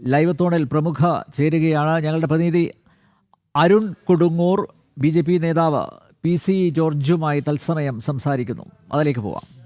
ലൈവത്തോണിൽ പ്രമുഖ ചേരുകയാണ് ഞങ്ങളുടെ പ്രതിനിധി അരുൺ കൊടുങ്ങൂർ ബി നേതാവ് പി സി ജോർജുമായി തത്സമയം സംസാരിക്കുന്നു. അതിലേക്ക് പോവാം.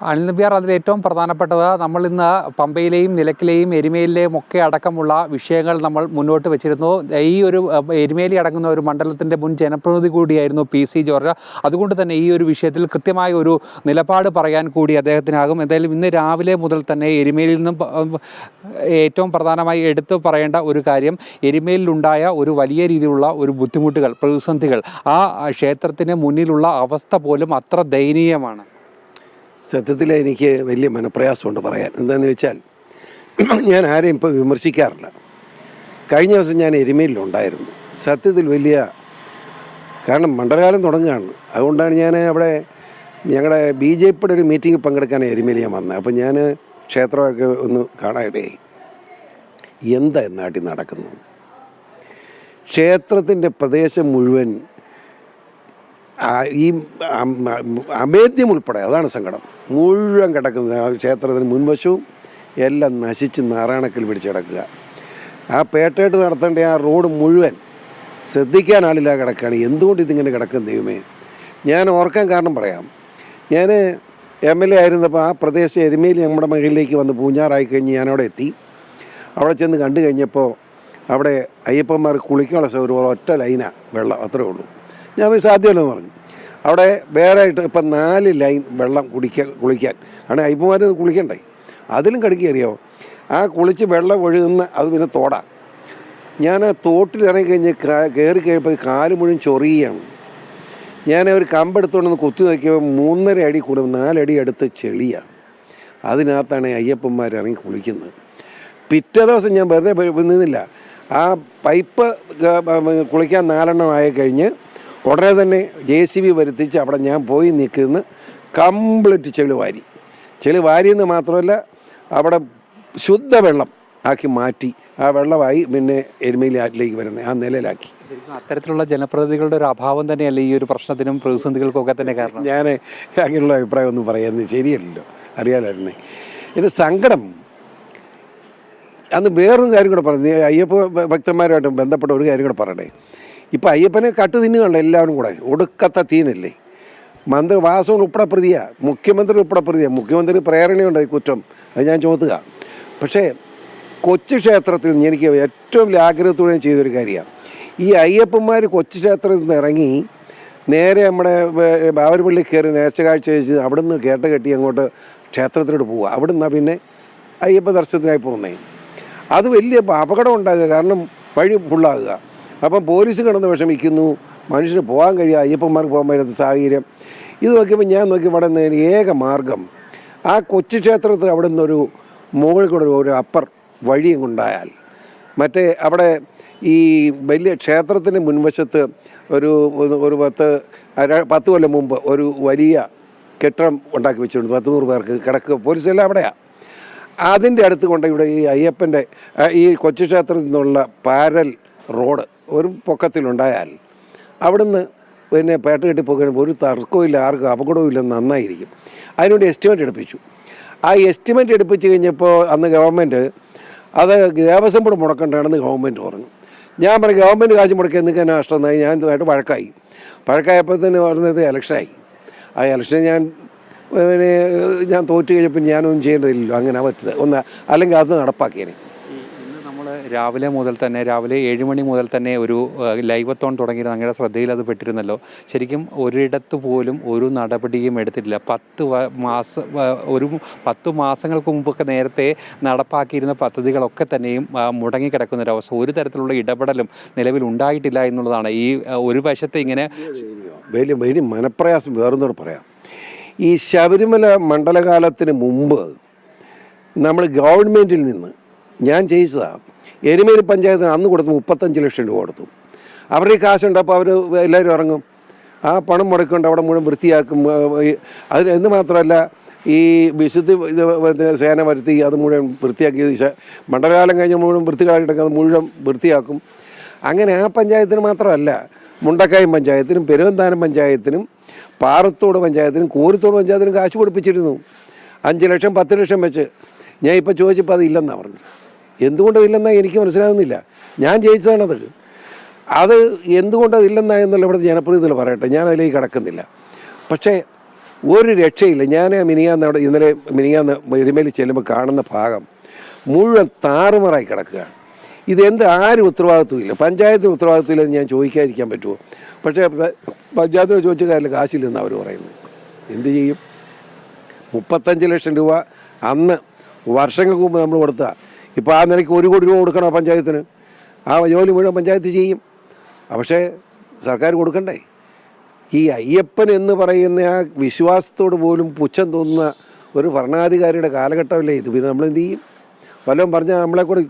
അനിൽ നമ്പ്യാർ അതിൽ ഏറ്റവും പ്രധാനപ്പെട്ടത് നമ്മൾ ഇന്ന് പമ്പയിലെയും നിലക്കിലെയും എരുമേലിലെയും ഒക്കെ അടക്കമുള്ള വിഷയങ്ങൾ നമ്മൾ മുന്നോട്ട് വെച്ചിരുന്നു. ഈ ഒരു എരുമേലി അടങ്ങുന്ന ഒരു മണ്ഡലത്തിന്റെ മുൻ ജനപ്രതിനിധി കൂടിയായിരുന്നു പി സി ജോർജ്. അതുകൊണ്ട് തന്നെ ഈ ഒരു വിഷയത്തിൽ കൃത്യമായ ഒരു നിലപാട് പറയാൻ കൂടി അദ്ദേഹത്തിനാകും. എന്തായാലും ഇന്ന് രാവിലെ മുതൽ തന്നെ എരുമേലിൽ നിന്നും ഏറ്റവും പ്രധാനമായി എടുത്തു പറയേണ്ട ഒരു കാര്യം എരുമേലിലുണ്ടായ ഒരു വലിയ രീതിയിലുള്ള ഒരു ബുദ്ധിമുട്ടുകൾ പ്രതിസന്ധികൾ ആ ക്ഷേത്രത്തിന് മുന്നിലുള്ള അവസ്ഥ പോലും അത്ര ദയനീയമാണ്. സത്യത്തിൽ എനിക്ക് വലിയ മനപ്രയാസമുണ്ട് പറയാൻ. എന്താണെന്ന് വെച്ചാൽ ഞാൻ ആരെയും ഇപ്പോൾ വിമർശിക്കാറില്ല. കഴിഞ്ഞ ദിവസം ഞാൻ എരുമയിലുണ്ടായിരുന്നു സത്യത്തിൽ വലിയ കാരണം മണ്ഡലകാലം തുടങ്ങുകയാണ്. അതുകൊണ്ടാണ് ഞാൻ അവിടെ ഞങ്ങളുടെ ബി ജെ പിയുടെ ഒരു മീറ്റിങ്ങിൽ പങ്കെടുക്കാൻ എരുമേലി ഞാൻ വന്നത്. അപ്പം ഞാൻ ക്ഷേത്രമൊക്കെ ഒന്ന് കാണാനിടയായി. എന്താ നാട്ടിൽ നടക്കുന്നത്? ക്ഷേത്രത്തിന്റെ പ്രദേശം മുഴുവൻ ഈ അമേദ്യം ഉൾപ്പെടെ അതാണ് സങ്കടം. മുഴുവൻ കിടക്കുന്ന ക്ഷേത്രത്തിന് മുൻവശവും എല്ലാം നശിച്ച് നാരായണക്കിൽ പിടിച്ച് കിടക്കുക. ആ പേട്ടയിട്ട് നടത്തേണ്ട ആ റോഡ് മുഴുവൻ ശ്രദ്ധിക്കാൻ ആളില്ല കിടക്കുകയാണ്. എന്തുകൊണ്ട് ഇതിങ്ങനെ കിടക്കും ദൈവമേ? ഞാൻ ഓർക്കാൻ കാരണം പറയാം. ഞാൻ എം എൽ എ ആയിരുന്നപ്പോൾ ആ പ്രദേശം എരുമയിൽ നമ്മുടെ മകളിലേക്ക് വന്ന് പൂഞ്ഞാറായി കഴിഞ്ഞ് ഞാനവിടെ എത്തി. അവിടെ ചെന്ന് കണ്ടു കഴിഞ്ഞപ്പോൾ അവിടെ അയ്യപ്പന്മാർ കുളിക്കാനുള്ള സൗകര്യം ഒറ്റ ലൈനാണ് വെള്ളം അത്രേ ഉള്ളൂ. ഞാൻ പോയി സാധ്യമല്ലെന്ന് പറഞ്ഞു. അവിടെ വേറെ ആയിട്ട് ഇപ്പം നാല് ലൈൻ വെള്ളം കുടിക്കാൻ കുളിക്കാൻ. ആണ് അയ്യപ്പന്മാർ കുളിക്കണ്ടേ? അതിലും കടുക്കി അറിയാവോ ആ കുളിച്ച് വെള്ളം ഒഴുകുന്ന അത് പിന്നെ തോടാ. ഞാൻ ആ തോട്ടിൽ ഇറങ്ങിക്കഴിഞ്ഞ് കയറി കഴിയുമ്പോൾ കാൽ മുഴുവൻ ചൊറിയാണ് ഞാൻ ഒരു കമ്പെടുത്തുകൊണ്ടെന്ന് കുത്തി നോക്കിയപ്പോൾ മൂന്നര അടി കൂടും നാലടി അടുത്ത് ചെളിയാണ് അതിനകത്താണ് അയ്യപ്പന്മാർ ഇറങ്ങി കുളിക്കുന്നത്. പിറ്റേ ദിവസം ഞാൻ വെറുതെ നിന്നില്ല. ആ പൈപ്പ് കുളിക്കാൻ നാലെണ്ണം ആയി കഴിഞ്ഞ് ഉടനെ തന്നെ ജെ സി ബി വരുത്തിച്ച് അവിടെ ഞാൻ പോയി നിൽക്കുന്ന. കംപ്ലീറ്റ് ചെളി വാരി. ചെളി വാരിയെന്ന് മാത്രമല്ല അവിടെ ശുദ്ധവെള്ളം ആക്കി മാറ്റി. ആ വെള്ളമായി പിന്നെ എരുമയിൽ ആറ്റിലേക്ക് വരുന്നത് ആ നിലയിലാക്കി. അത്തരത്തിലുള്ള ജനപ്രതിനിധികളുടെ ഒരു അഭാവം തന്നെയല്ല ഈ ഒരു പ്രശ്നത്തിനും പ്രതിസന്ധികൾക്കും ഒക്കെ തന്നെ കാരണം? ഞാൻ അങ്ങനെയുള്ള അഭിപ്രായം ഒന്നും പറയുന്നത് ശരിയല്ലല്ലോ. അറിയാലായിരുന്നേ എന്റെ സങ്കടം. അന്ന് വേറൊരു കാര്യം കൂടെ പറഞ്ഞു. അയ്യപ്പ ഭക്തന്മാരുമായിട്ട് ബന്ധപ്പെട്ട ഒരു കാര്യം കൂടെ പറയണേ ഇപ്പം അയ്യപ്പനെ കട്ട് തിന്നുകണ്ട എല്ലാവരും കൂടെ? ഒടുക്കത്തെ തീനല്ലേ? മന്ത്രി വാസവൻ ഉൾപ്പെടെ പ്രതിയാണ് മുഖ്യമന്ത്രി ഉൾപ്പെടെ പ്രതിയാണ് മുഖ്യമന്ത്രി പ്രേരണയുണ്ട് ഈ കുറ്റം. അത് ഞാൻ ചുമത്തുക. പക്ഷേ കൊച്ചു ക്ഷേത്രത്തിൽ നിന്ന് എനിക്ക് ഏറ്റവും ആഗ്രഹത്തോടെ ഞാൻ ചെയ്തൊരു കാര്യമാണ്. ഈ അയ്യപ്പന്മാർ കൊച്ചു ക്ഷേത്രത്തിൽ നിന്ന് ഇറങ്ങി നേരെ നമ്മുടെ ബാവരപ്പള്ളി കയറി നേർച്ച കാഴ്ച വെച്ച് അവിടെ നിന്ന് കേട്ട കെട്ടി അങ്ങോട്ട് ക്ഷേത്രത്തിലോട്ട് പോവുക. അവിടെ നിന്നാണ് പിന്നെ അയ്യപ്പ ദർശനത്തിനായി പോകുന്നേ. അത് വലിയ അപകടം ഉണ്ടാകുക. കാരണം വഴി ഫുള്ളാകുക അപ്പം പോലീസ് കിടന്ന് വിഷമിക്കുന്നു. മനുഷ്യന് പോകാൻ കഴിയുക അയ്യപ്പന്മാർക്ക് പോകാൻ പറ്റാത്ത സാഹചര്യം. ഇത് നോക്കിയപ്പോൾ ഞാൻ നോക്കി ഇവിടെ നിന്ന് ഏക മാർഗം. ആ കൊച്ചു ക്ഷേത്രത്തിൽ അവിടെ നിന്നൊരു മുകളിൽ കൂടെ ഒരു അപ്പർ വഴിയും ഉണ്ടായാൽ മറ്റേ അവിടെ ഈ വലിയ ക്ഷേത്രത്തിന്റെ മുൻവശത്ത് ഒരു ഒരു- പത്ത് പത്ത് കൊല്ലം മുമ്പ് ഒരു വലിയ കെട്ടിടം ഉണ്ടാക്കി വെച്ചിട്ടുണ്ട്. പത്ത് നൂറ് പേർക്ക് കിടക്കുക. പോലീസെല്ലാം അവിടെയാണ് അതിന്റെ അടുത്ത് കൊണ്ട് ഇവിടെ ഈ അയ്യപ്പന്റെ ഈ കൊച്ചു ക്ഷേത്രത്തിൽ നിന്നുള്ള പാരൽ റോഡ് ഒരു പൊക്കത്തിലുണ്ടായാൽ അവിടുന്ന് പിന്നെ പേട്ട കെട്ടി പോകുമ്പോൾ ഒരു തർക്കവും ആർക്കും അപകടവും ഇല്ല നന്നായിരിക്കും. അതിനുവേണ്ടി എസ്റ്റിമേറ്റ് എടുപ്പിച്ചു. ആ എസ്റ്റിമേറ്റ് എടുപ്പിച്ച് കഴിഞ്ഞപ്പോൾ അന്ന് ഗവൺമെന്റ് അത് ദേവസ്വം ബോർഡ് മുടക്കേണ്ടതാണെന്ന് ഗവൺമെന്റ് പറഞ്ഞു. ഞാൻ പറഞ്ഞു ഗവൺമെന്റ് കാശ് മുടക്കി എന്നൊക്കെ എന്നെ നഷ്ടമായി ഞാൻ ഇതുമായിട്ട് വഴക്കായി. വഴക്കായപ്പോൾ തന്നെ പറഞ്ഞത് ഇലക്ഷനായി ആ ഇലക്ഷൻ ഞാൻ ഞാൻ തോറ്റു കഴിഞ്ഞപ്പോൾ ഞാനൊന്നും ചെയ്യേണ്ടതില്ലല്ലോ അങ്ങനെ പറ്റത് ഒന്ന് അല്ലെങ്കിൽ അത് നമ്മൾ രാവിലെ മുതൽ തന്നെ രാവിലെ ഏഴ് മണി മുതൽ തന്നെ ഒരു ലൈവത്തോൺ തുടങ്ങിയത് അങ്ങയുടെ ശ്രദ്ധയിൽ അത് പെട്ടിരുന്നല്ലോ. ശരിക്കും ഒരിടത്ത് പോലും ഒരു നടപടിയും എടുത്തിട്ടില്ല. പത്ത് മാസ ഒരു പത്ത് മാസങ്ങൾക്ക് മുമ്പൊക്കെ നേരത്തെ നടപ്പാക്കിയിരുന്ന പദ്ധതികളൊക്കെ തന്നെയും മുടങ്ങി മുടങ്ങിക്കിടക്കുന്ന ഒരു തരത്തിലുള്ള ഇടപെടലും നിലവിൽ ഉണ്ടായിട്ടില്ല എന്നുള്ളതാണ്. ഈ ഒരു വശത്തെ ഇങ്ങനെ വലിയ മനപ്രയാസം വേറൊന്നോട് പറയാം. ഈ ശബരിമല മണ്ഡലകാലത്തിന് മുമ്പ് നമ്മൾ ഗവൺമെന്റിൽ നിന്ന് ഞാൻ ചെയ്യിച്ചതാണ് എരുമേലി പഞ്ചായത്തിന് അന്ന് കൊടുത്ത് മുപ്പത്തഞ്ച് ലക്ഷം രൂപ കൊടുത്തു. അവരുടെ ഈ കാശുണ്ട് അപ്പോൾ അവർ എല്ലാവരും ഇറങ്ങും. ആ പണം മുടക്കൊണ്ട് അവിടെ മുഴുവൻ വൃത്തിയാക്കും. അത് എന്ന് മാത്രമല്ല ഈ വിശുദ്ധി സേന വരുത്തി അത് മുഴുവൻ വൃത്തിയാക്കി മണ്ഡലകാലം കഴിഞ്ഞ് മുഴുവൻ വൃത്തികളായിട്ടൊക്കെ അത് മുഴുവൻ വൃത്തിയാക്കും. അങ്ങനെ ആ പഞ്ചായത്തിന് മാത്രമല്ല മുണ്ടക്കായം പഞ്ചായത്തിനും പെരുവന്താനം പഞ്ചായത്തിനും പാറത്തോട് പഞ്ചായത്തിനും കോരിത്തോട് പഞ്ചായത്തിനും കാശ് കൊടുപ്പിച്ചിരുന്നു. അഞ്ച് ലക്ഷം പത്ത് ലക്ഷം വെച്ച്. ഞാൻ ഇപ്പോൾ ചോദിച്ചപ്പോൾ അത് ഇല്ലെന്നാണ് പറഞ്ഞു എന്തുകൊണ്ട് അതില്ലെന്നാണ് എനിക്ക് മനസ്സിലാകുന്നില്ല ഞാൻ ജയിച്ചതാണത് അത്. എന്തുകൊണ്ട് അതില്ലെന്നാ എന്നുള്ള ഇവിടെ ജനപ്രതിനിധികൾ പറയട്ടെ. ഞാൻ അതിലേക്ക് കടക്കുന്നില്ല. പക്ഷേ ഒരു രക്ഷയില്ല. ഞാൻ മിനിയാന്ന് അവിടെ ഇന്നലെ മിനിയാന്ന് എരുമേലി ചെല്ലുമ്പോൾ കാണുന്ന ഭാഗം മുഴുവൻ താറുമാറായി കിടക്കുകയാണ്. ഇതെന്ത് ആരും ഉത്തരവാദിത്വമില്ല പഞ്ചായത്തിന് ഉത്തരവാദിത്വമില്ലെന്ന് ഞാൻ ചോദിക്കാതിരിക്കാൻ പറ്റുമോ? പക്ഷേ പഞ്ചായത്തിനോട് പഞ്ചായത്തിന് ചോദിച്ച കാര്യത്തിൽ കാശില്ലെന്ന് അവർ പറയുന്നത്. എന്ത് ചെയ്യും? മുപ്പത്തഞ്ച് ലക്ഷം രൂപ അന്ന് വർഷങ്ങൾക്ക് മുമ്പ് നമ്മൾ കൊടുത്ത ഇപ്പോൾ ആ നിലയ്ക്ക് ഒരു കോടി രൂപ കൊടുക്കണം പഞ്ചായത്തിന്? ആ ജോലി മുഴുവൻ പഞ്ചായത്ത് ചെയ്യും. പക്ഷേ സർക്കാർ കൊടുക്കണ്ടേ? ഈ അയ്യപ്പൻ എന്ന് പറയുന്ന ആ വിശ്വാസത്തോട് പോലും പുച്ഛം തോന്നുന്ന ഒരു ഭരണാധികാരിയുടെ കാലഘട്ടമല്ലേ ഇത്? പിന്നെ നമ്മളെന്ത് ചെയ്യും? വല്ലതും പറഞ്ഞാൽ നമ്മളെ കൂടെ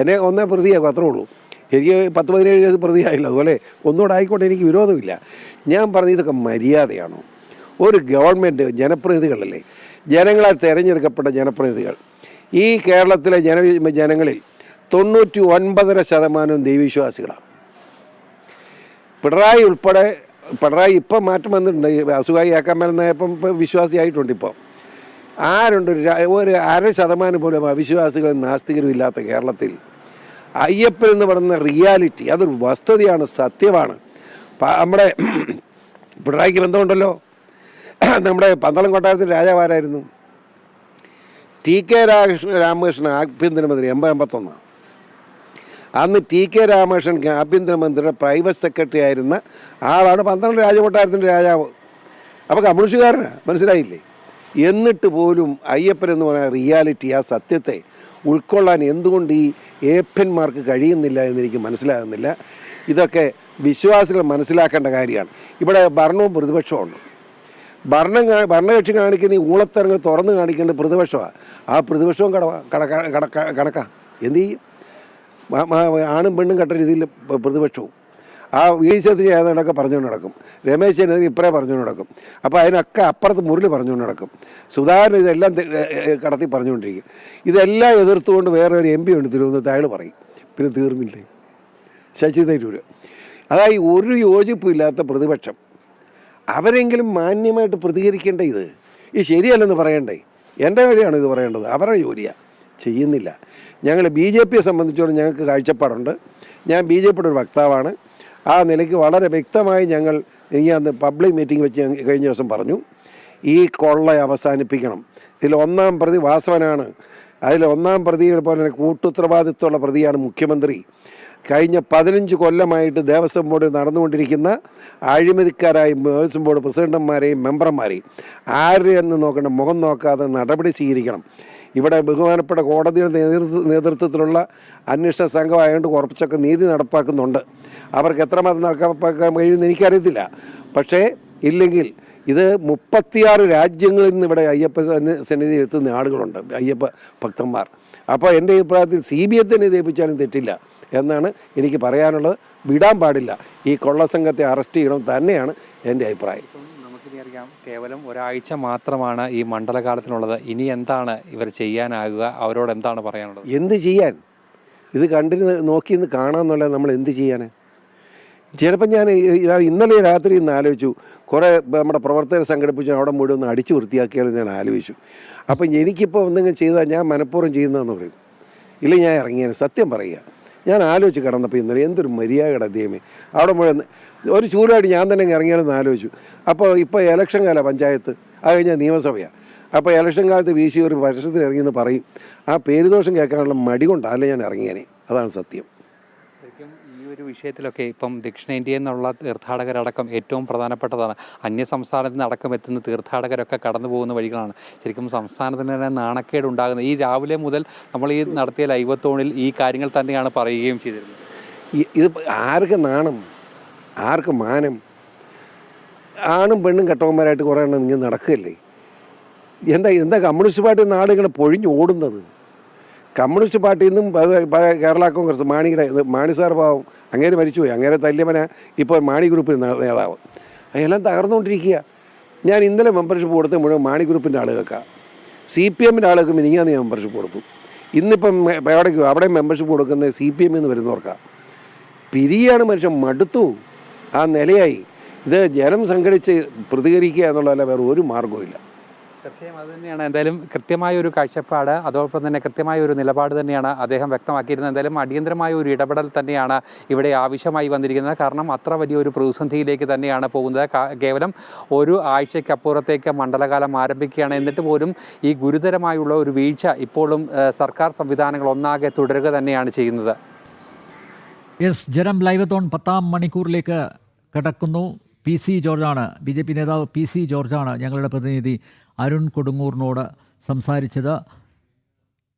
എന്നെ ഒന്നേ പ്രതിയാക്കും അത്രേ ഉള്ളൂ. എനിക്ക് പത്ത് പതിനേഴ് കേസ് പ്രതിയായില്ല അതുപോലെ ഒന്നുകൂടെ ആയിക്കോട്ടെ എനിക്ക് വിരോധമില്ല. ഞാൻ പറഞ്ഞ ഇതൊക്കെ മര്യാദയാണോ? ഒരു ഗവൺമെന്റ് ജനപ്രതിനിധികളല്ലേ? ജനങ്ങളാൽ തിരഞ്ഞെടുക്കപ്പെട്ട ജനപ്രതിനിധികൾ. ഈ കേരളത്തിലെ ജന ജനങ്ങളിൽ തൊണ്ണൂറ്റി ഒൻപതര ശതമാനം ദൈവവിശ്വാസികളാണ് പിണറായി ഉൾപ്പെടെ പിണറായി ഇപ്പം മാറ്റം വന്നിട്ടുണ്ട്. അസുഖമായി ആക്കാൻ മേലെന്നായപ്പം വിശ്വാസിയായിട്ടുണ്ട് ഇപ്പോൾ ആരുണ്ട് ഒരു അര ശതമാനം പോലും അവിശ്വാസികളും നാസ്തികരും ഇല്ലാത്ത കേരളത്തിൽ? അയ്യപ്പൻ എന്ന് പറയുന്ന റിയാലിറ്റി അതൊരു വസ്തുതയാണ് സത്യമാണ്. നമ്മുടെ പിണറായിക്ക് ബന്ധമുണ്ടല്ലോ. നമ്മുടെ പന്തളം കൊട്ടാരത്തിൽ രാജാവാരായിരുന്നു ടി കെ രാമകൃഷ്ണൻ രാമകൃഷ്ണൻ ആഭ്യന്തരമന്ത്രി എൺപത് എൺപത്തൊന്ന് അന്ന് ടി കെ രാമകൃഷ്ണൻ ആഭ്യന്തരമന്ത്രിയുടെ പ്രൈവറ്റ് സെക്രട്ടറി ആയിരുന്ന ആളാണ് പന്ത്രണ്ട് രാജകൊട്ടാരത്തിന്റെ രാജാവ്. അപ്പോൾ കമ്മ്യൂണിസ്റ്റുകാരനാണ് മനസ്സിലായില്ലേ? എന്നിട്ട് പോലും അയ്യപ്പൻ എന്ന് പറയുന്ന റിയാലിറ്റി ആ സത്യത്തെ ഉൾക്കൊള്ളാൻ എന്തുകൊണ്ട് ഈ ഏപ്പന്മാർക്ക് കഴിയുന്നില്ല എന്നെനിക്ക് മനസ്സിലാകുന്നില്ല. ഇതൊക്കെ വിശ്വാസികൾ മനസ്സിലാക്കേണ്ട കാര്യമാണ്. ഇവിടെ ഭരണവും പ്രതിപക്ഷവും ഉണ്ട് ഭരണം ഭരണകക്ഷി കാണിക്കുന്ന ഈ ഊളത്തരങ്ങൾ തുറന്ന് കാണിക്കേണ്ട പ്രതിപക്ഷമാണ് ആ പ്രതിപക്ഷവും കടവാ കടക്ക. കണക്കാ എന്ത് ചെയ്യും? ആണും പെണ്ണും കെട്ട രീതിയിൽ പ്രതിപക്ഷവും. ആ വീഴ്ച ഏതാണ്ടൊക്കെ പറഞ്ഞുകൊണ്ട് നടക്കും. രമേശിനെതിരെ ഇപ്പറേ പറഞ്ഞുകൊണ്ട് നടക്കും. അപ്പോൾ അതിനൊക്കെ അപ്പുറത്ത് മുരളി പറഞ്ഞുകൊണ്ട് നടക്കും. സുധാകരൻ ഇതെല്ലാം കടത്തി പറഞ്ഞുകൊണ്ടിരിക്കും. ഇതെല്ലാം എതിർത്തുകൊണ്ട് വേറെ ഒരു എം പി ഉണ്ട് തിരുവനന്തപുരത്ത്. അയാൾ പറയും. പിന്നെ തീർന്നില്ലേ? ശശി തരൂർ അതായത് ഒരു യോജിപ്പില്ലാത്ത പ്രതിപക്ഷം. അവരെങ്കിലും മാന്യമായിട്ട് പ്രതികരിക്കേണ്ട ഇത്? ഈ ശരിയല്ലെന്ന് പറയണ്ടേ? എന്റെ വഴിയാണ് ഇത് പറയേണ്ടത്. അവരുടെ ജോലിയാണ് ചെയ്യുന്നില്ല. ഞങ്ങൾ ബി ജെ പിയെ സംബന്ധിച്ചോളം ഞങ്ങൾക്ക് കാഴ്ചപ്പാടുണ്ട്. ഞാൻ ബി ജെ പിയുടെ ഒരു വക്താവാണ്. ആ നിലയ്ക്ക് വളരെ വ്യക്തമായി ഞങ്ങൾ ഈ അന്ന് പബ്ലിക് മീറ്റിംഗ് വെച്ച് കഴിഞ്ഞ ദിവസം പറഞ്ഞു. ഈ കൊള്ള അവസാനിപ്പിക്കണം. ഇതിൽ ഒന്നാം പ്രതി വാസവനാണ്. അതിൽ ഒന്നാം പ്രതിയെ പോലെ കൂട്ടുത്തരവാദിത്വമുള്ള പ്രതിയാണ് മുഖ്യമന്ത്രി. കഴിഞ്ഞ പതിനഞ്ച് കൊല്ലമായിട്ട് ദേവസ്വം ബോർഡ് നടന്നുകൊണ്ടിരിക്കുന്ന അഴിമതിക്കാരായ ദേവസ്വം ബോർഡ് പ്രസിഡന്റുമാരെയും മെമ്പർമാരെയും ആരെയെന്ന് നോക്കണം മുഖം നോക്കാതെ നടപടി സ്വീകരിക്കണം. ഇവിടെ ബഹുമാനപ്പെട്ട കോടതിയുടെ നേതൃത്വ നേതൃത്വത്തിലുള്ള അന്വേഷണ സംഘമായതുകൊണ്ട് കുറച്ചൊക്കെ നീതി നടപ്പാക്കുന്നുണ്ട്. അവർക്ക് എത്രമാത്രം നടപ്പാക്കാൻ കഴിയുമെന്ന് എനിക്കറിയത്തില്ല. പക്ഷേ ഇല്ലെങ്കിൽ ഇത് മുപ്പത്തിയാറ് രാജ്യങ്ങളിൽ നിന്ന് ഇവിടെ അയ്യപ്പ സന്നി- സന്നിധി എത്തുന്ന ആളുകളുണ്ട്. അയ്യപ്പ ഭക്തന്മാർ. അപ്പോൾ എന്റെ അഭിപ്രായത്തിൽ സി ബി ഐ തന്നെ ഏൽപ്പിച്ചാലും തെറ്റില്ല. എന്നാണ് എനിക്ക് പറയാനുള്ളത്. വിടാൻ പാടില്ല. ഈ കൊള്ളസംഘത്തെ അറസ്റ്റ് ചെയ്യണം തന്നെയാണ് എന്റെ അഭിപ്രായം. നമുക്കിനിയറിയാം അറിയാം കേവലം ഒരാഴ്ച മാത്രമാണ് ഈ മണ്ഡലകാലത്തിനുള്ളത്. ഇനി എന്താണ് ഇവർ ചെയ്യാനാകുക? അവരോട് എന്താണ് പറയാനുള്ളത്? എന്ത് ചെയ്യാൻ? ഇത് കണ്ടിരുന്ന് നോക്കി ഇന്ന് കാണാമെന്നുള്ള നമ്മൾ എന്ത് ചെയ്യാൻ ചിലപ്പോൾ ഞാൻ ഇന്നലെ രാത്രി ഇന്ന് ആലോചിച്ചു. കുറേ നമ്മുടെ പ്രവർത്തകരെ സംഘടിപ്പിച്ച് അവിടെ മുഴുവൻ ഒന്ന് അടിച്ചു വൃത്തിയാക്കിയാലും ഞാൻ ആലോചിച്ചു. അപ്പം എനിക്കിപ്പോൾ എന്തെങ്കിലും ചെയ്താൽ ഞാൻ മനഃപൂർവം ചെയ്യുന്നതെന്ന് പറയും. ഇല്ലെങ്കിൽ ഞാൻ ഇറങ്ങിയാണ് സത്യം പറയുക. ഞാൻ ആലോചിച്ച് കിടന്നപ്പോൾ ഇന്നലെ എന്തൊരു മര്യാദയുടെ ദൈവമേ. അവിടെ മുഴുവൻ ഒരു ചൂലായിട്ട് ഞാൻ തന്നെ ഇറങ്ങിയാലെന്ന് ആലോചിച്ചു. അപ്പോൾ ഇപ്പോൾ ഇലക്ഷൻ കാല പഞ്ചായത്ത്. അത് കഴിഞ്ഞാൽ നിയമസഭയാണ് അപ്പോൾ ഇലക്ഷൻ കാലത്ത് വീശി ഒരു പരസ്യത്തിൽ ഇറങ്ങിയെന്ന് പറയും. ആ പേരുദോഷം കേൾക്കാനുള്ള മടി കൊണ്ടല്ല ഞാൻ ഇറങ്ങിയനെ. അതാണ് സത്യം. ഒരു വിഷയത്തിലൊക്കെ ഇപ്പം ദക്ഷിണേന്ത്യയിൽ നിന്നുള്ള തീർത്ഥാടകരടക്കം ഏറ്റവും പ്രധാനപ്പെട്ടതാണ്. അന്യ സംസ്ഥാനത്ത് നിന്ന് അടക്കം എത്തുന്ന തീർത്ഥാടകരൊക്കെ കടന്നു പോകുന്ന വഴികളാണ്. ശരിക്കും സംസ്ഥാനത്തിന് തന്നെ നാണക്കേട് ഉണ്ടാകുന്നത്. ഈ രാവിലെ മുതൽ നമ്മൾ ഈ നടത്തിയ ലൈവത്തോണിൽ ഈ കാര്യങ്ങൾ തന്നെയാണ് പറയുകയും ചെയ്തിരുന്നത്. ഇത് ആർക്ക് നാണം? ആർക്ക് മാനം? ആണും പെണ്ണും കെട്ടവന്മാരായിട്ട് കുറേ എണ്ണം ഇങ്ങനെ നടക്കുകയല്ലേ? എന്താ എന്താ കമ്മ്യൂണിസ്റ്റ് പാർട്ടി നാട് ഇങ്ങനെ പൊഴിഞ്ഞ് ഓടുന്നത്? കമ്മ്യൂണിസ്റ്റ് പാർട്ടിയിൽ നിന്നും കേരള കോൺഗ്രസ് മാണിയുടെ മാണി സാർ പാവം അങ്ങനെ മരിച്ചുപോയി. അങ്ങനെ തല്യമന ഇപ്പോൾ മാണി ഗ്രൂപ്പിൽ നേ- നേതാവ്. അതെല്ലാം തകർന്നുകൊണ്ടിരിക്കുക. ഞാൻ ഇന്നലെ മെമ്പർഷിപ്പ് കൊടുത്ത മുഴുവൻ മാണി ഗ്രൂപ്പിന്റെ ആളുകൾക്കാണ് സി പി എമ്മിന്റെ ആളുകൾക്ക് മിനിങ്ങാന്ന് ഞാൻ മെമ്പർഷിപ്പ് കൊടുത്തു. ഇന്നിപ്പം എവിടേക്കും അവിടെ മെമ്പർഷിപ്പ് കൊടുക്കുന്നത് സി പി എമ്മിൽ നിന്ന് വരുന്നവർക്കാണ് പിരിയാണ് മനുഷ്യൻ മടുത്തു. ആ നിലയായി. ഇത് ജനം സംഘടിച്ച് പ്രതികരിക്കുക എന്നുള്ളതല്ല വേറെ ഒരു മാർഗവുമില്ല. തീർച്ചയായും അത് തന്നെയാണ്. എന്തായാലും കൃത്യമായ ഒരു കാഴ്ചപ്പാട് അതോടൊപ്പം തന്നെ കൃത്യമായ ഒരു നിലപാട് തന്നെയാണ് അദ്ദേഹം വ്യക്തമാക്കിയിരുന്നത്. എന്തായാലും അടിയന്തരമായ ഒരു ഇടപെടൽ തന്നെയാണ് ഇവിടെ ആവശ്യമായി വന്നിരിക്കുന്നത്. കാരണം അത്ര വലിയ ഒരു പ്രതിസന്ധിയിലേക്ക് തന്നെയാണ് പോകുന്നത്. കേവലം ഒരു ആഴ്ചയ്ക്കപ്പുറത്തേക്ക് മണ്ഡലകാലം ആരംഭിക്കുകയാണ്. എന്നിട്ട് പോലും ഈ ഗുരുതരമായുള്ള ഒരു വീഴ്ച ഇപ്പോഴും സർക്കാർ സംവിധാനങ്ങൾ ഒന്നാകെ തുടരുക തന്നെയാണ് ചെയ്യുന്നത്. എസ് ജനം ലൈവത്തോൺ പത്താം മണിക്കൂറിലേക്ക് കടക്കുന്നു. പി സി ജോർജാണ്. ബി ജെ പി നേതാവ് പി സി ജോർജാണ് ഞങ്ങളുടെ പ്രതിനിധി. അരുൺ കൊടുങ്ങൂറിനോട് സംസാരിച്ചത്